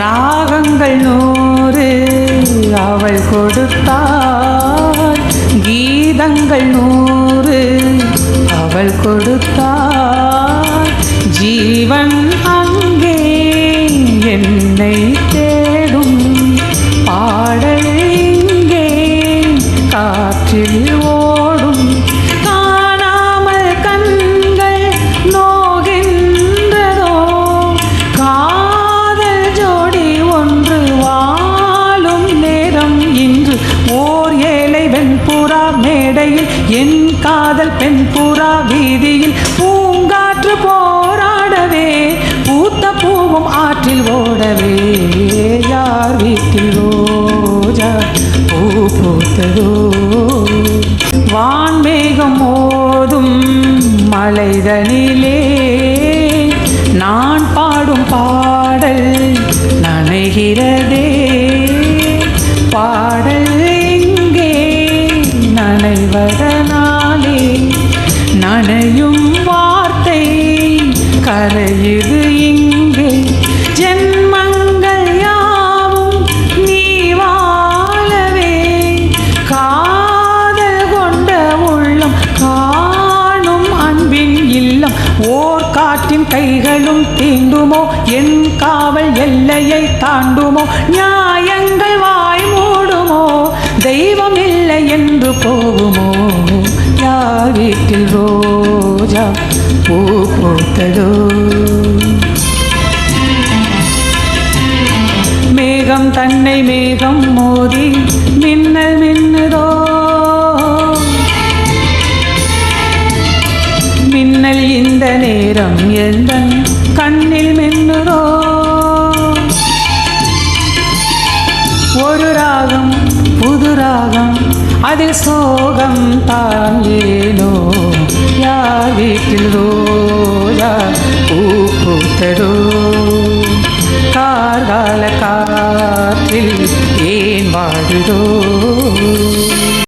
ராகங்கள் நூறு அவள் கொடுத்தாள். கீதங்கள் நூறு அவள் கொடுத்தாள். ஜீவன் அங்கே என்னை தேடும். பாடல் இங்கே காற்றில் மேடையில் என் காதல் பெண் புறா வீதியில் பூங்காற்று போராடவே பூத்த பூவும் ஆற்றில் ஓடவே. யார் வீட்டில் ரோஜா பூ பூத்ததோ? வான்மேகம் ஓதும் மலைதனிலே நான் பாடும் பாடல் நனைகிறதே. பாடல் கரையுது இங்கே. ஜென்மங்கள் யாவும் நீ வாழவே. காதல் கொண்ட உள்ளம் காணும் அன்பின் இல்லம். ஓர் காற்றின் கைகளும் தீண்டுமோ? என் காவல் எல்லையை தாண்டுமோ? நியாயங்கள் வாய் மூடுமோ? தெய்வம் இல்லை என்று போகுமோ? யார் வீட்டில் ரோ பூ పోతడో மேகம் தன்னை மேகம் மோதி மின்னல் மின்னுதோ. மின்னல் இந்த நேரம் எந்த கண்ணில் மின்னுதோ. ஒரு ராகம் புது ராகம் அதில் சோகம் தான் பூத்ததோ கார்கால காற்றில் ஏன் வாடுதோ